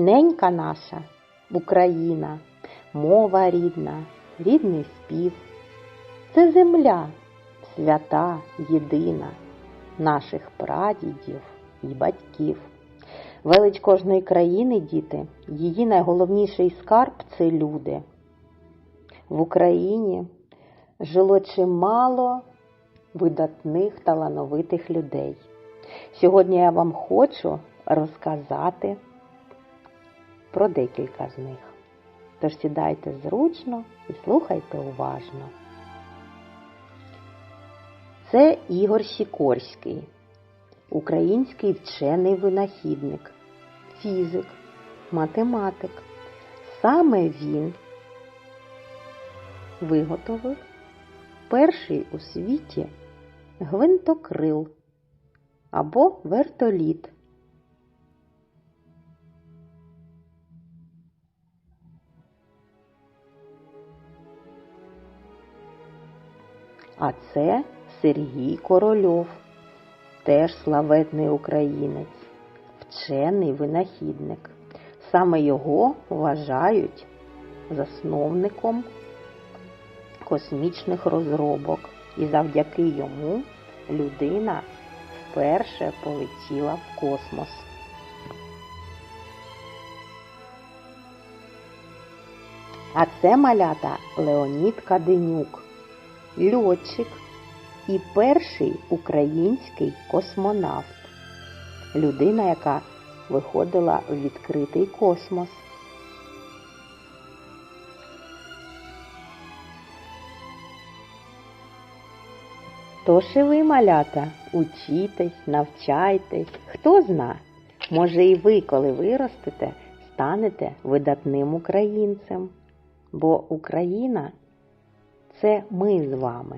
Ненька наша, Україна, мова рідна, рідний спів. Це земля свята, єдина, наших прадідів і батьків. Велич кожної країни, діти, її найголовніший скарб це люди. В Україні жило чимало видатних талановитих людей. Сьогодні я вам хочу розказати про декілька з них. Тож сідайте зручно і слухайте уважно. Це Ігор Сікорський, український вчений винахідник, фізик, математик. Саме він виготовив перший у світі гвинтокрил або вертоліт. А це Сергій Корольов, теж славетний українець, вчений винахідник. Саме його вважають засновником космічних розробок, і завдяки йому людина вперше полетіла в космос. А це малята Леонід Каденюк, льотчик і перший український космонавт, людина, яка виходила в відкритий космос. Тож і ви, малята, учітесь, навчайтесь, хто зна, може і ви, коли виростете, станете видатним українцем. Бо Україна це ми з вами.